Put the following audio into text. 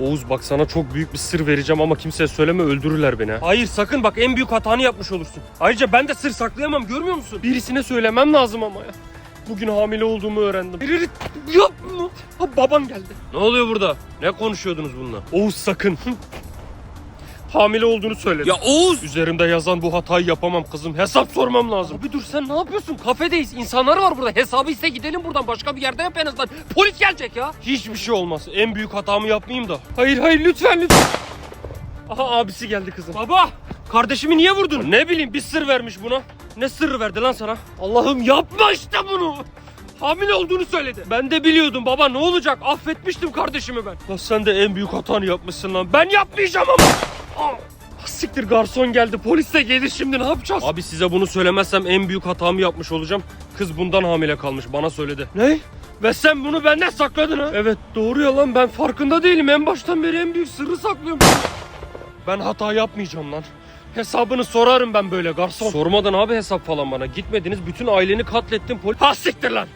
Oğuz bak sana çok büyük bir sır vereceğim ama kimseye söyleme öldürürler beni. ha. Hayır sakın bak en büyük hatanı yapmış olursun. Ayrıca ben de sır saklayamam görmüyor musun? Birisine söylemem lazım ama ya. Bugün hamile olduğumu öğrendim. Biri yapma. Ha, baban geldi. Ne oluyor burada? Ne konuşuyordunuz bununla? Oğuz sakın. Hamile olduğunu söyledi. Ya Oğuz! Üzerimde yazan bu hatayı yapamam kızım. Hesap sormam lazım. Abi dur sen ne yapıyorsun? Kafedeyiz. İnsanlar var burada. Hesabı iste gidelim buradan. Başka bir yerde yap en azından. Polis gelecek ya. Hiçbir şey olmaz. En büyük hatamı yapmayayım da. Hayır hayır lütfen lütfen. Aha abisi geldi kızım. Baba! Kardeşimi niye vurdun? Ne bileyim bir sır vermiş buna. Ne sırrı verdi lan sana? Allah'ım yapma işte bunu. Hamile olduğunu söyledi. Ben de biliyordum baba ne olacak? Affetmiştim kardeşimi ben. Lan sen de en büyük hatanı yapmışsın lan. Ben yapmayacağım ama. Ah, Siktir garson geldi. Polis de gelir şimdi ne yapacağız? Abi size bunu söylemezsem en büyük hatamı yapmış olacağım. Kız bundan hamile kalmış bana söyledi. Ne? Ve sen bunu benden sakladın ha? Evet doğru ya lan ben farkında değilim. En baştan beri en büyük sırrı saklıyorum. Ben hata yapmayacağım lan. Hesabını sorarım ben böyle garson. Sormadan abi hesap falan bana. Gitmediniz bütün aileni katlettin polis. Ha siktir lan.